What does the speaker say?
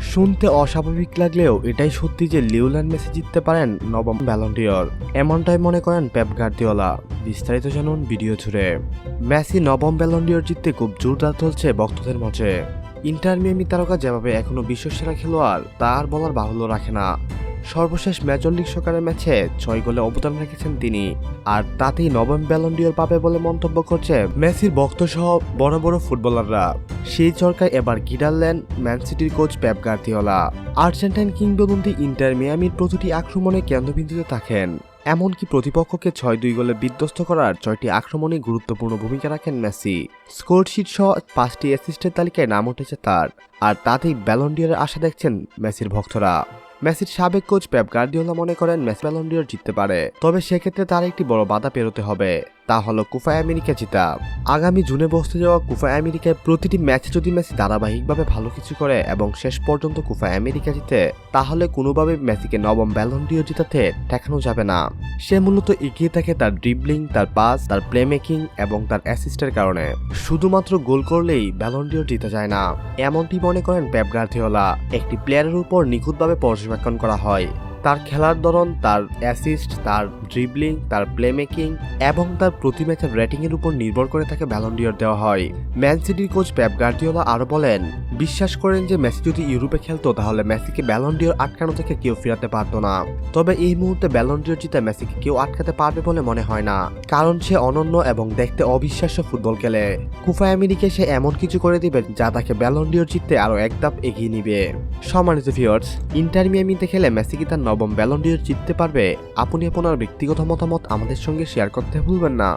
শুনতে অস্বাভাবিক লাগলেও এটাই সত্যি যে লিওল্যান্ড মেসি জিততে পারেন নবম ব্যালন্ডিয়র এমনটাই মনে করেন পেপ গার্দিওলা। বিস্তারিত জানুন ভিডিও জুড়ে। মেসি নবম ব্যালন্ডিয়র জিততে খুব জোরদার চলছে ভক্তদের মাঝে। ইন্টার মিয়ামি তারকা যেভাবে এখনও বিশ্বসেরা খেলোয়াড়, তা আর বলার বাহুল্য রাখে না। সর্বশেষ মেজর লিগ সকারের ম্যাচে ছয় গোলে অবদান রেখেছেন তিনি। আর তাতেই নবম ব্যালন্ডিয়র পাবে বলে মন্তব্য করছে মেসির ভক্ত সহ বড় বড় ফুটবলাররা। সেই চরকায় এবার গিডারলেন ম্যান সিটির কোচ পেপ গার্দিওলা। আর্জেন্টাইন কিংবদন্তি ইন্টার মিয়ামির প্রতিটি আক্রমণে কেন্দ্রবিন্দুতে থাকেন। এমনকি প্রতিপক্ষকে ছয় দুই গোলে বিধ্বস্ত করার ছয়টি আক্রমণে গুরুত্বপূর্ণ ভূমিকা রাখেন মেসি। স্কোরশিট সহ পাঁচটি অ্যাসিস্টের তালিকায় নাম উঠেছে তার। আর তাতেই ব্যালন্ডিয়ারের আশা দেখছেন মেসির ভক্তরা। মেসির সাবেক কোচ পেপ গার্দিওলা মনে করেন মেসি ব্যালন্ডিওর জিততে পারে। তবে সেক্ষেত্রে তার একটি বড় বাধা পেরোতে হবে। তা হলো কুফা আমেরিকা জিতা। আগামী জুনে বসতে যাওয়া কুফা আমেরিকায় প্রতিটি ম্যাচে যদি মেসি ধারাবাহিকভাবে ভালো কিছু করে এবং শেষ পর্যন্ত কুফা আমেরিকা জিতে, তাহলে কোনোভাবে মেসিকে নবম ব্যালন্ডিও জিতাতে ঠেকানো যাবে না। সে মূলত এগিয়ে থাকে তার ড্রিবলিং তার পাস তার প্লে মেকিং এবং তার অ্যাসিস্টের কারণে। শুধুমাত্র গোল করলেই ব্যালন্ডিও জিতে যায় না। এমনটি মনে করেন পেপ গার্দিওলা একটি প্লেয়ারের উপর নিখুঁতভাবে পর্যবেক্ষণ করা হয়। তার খেলার ধরন, তার অ্যাসিস্ট তার ড্রিবলিং তার প্লেমেকিং এবং তার প্রতি ম্যাচের রেটিংয়ের উপর নির্ভর করে তাকে ব্যালন্ডিয়র দেওয়া হয়। ম্যান সিটির কোচ প্যাপ গার্দিওলা আরও বলেন বিশ্বাস করেন যে মেসি যদি ইউরোপে খেলতো, তাহলে মেসিকে ব্যালন্ডিয়র আটকানো থেকে কেউ ফিরাতে পারতো না। তবে এই মুহূর্তে ব্যালন্ডিয়র জিতে মেসিকে কেউ আটকাতে পারবে বলে মনে হয় না, কারণ সে অনন্য এবং দেখতে অবিশ্বাস্য ফুটবল খেলে। কুফা আমেরিকায় সে এমন কিছু করে দিবে যা তাকে ব্যালন্ডিয়র জিততে আরও এক ধাপ এগিয়ে নিবে। সম্মানিত ভিউয়ার্স ইন্টার মিয়ামিতে খেলে মেসি কি তার নবম ব্যালন্ডিয়র জিততে পারবে? আপনি আপনার ব্যক্তিগত মতামত আমাদের সঙ্গে শেয়ার করতে ভুলবেন না।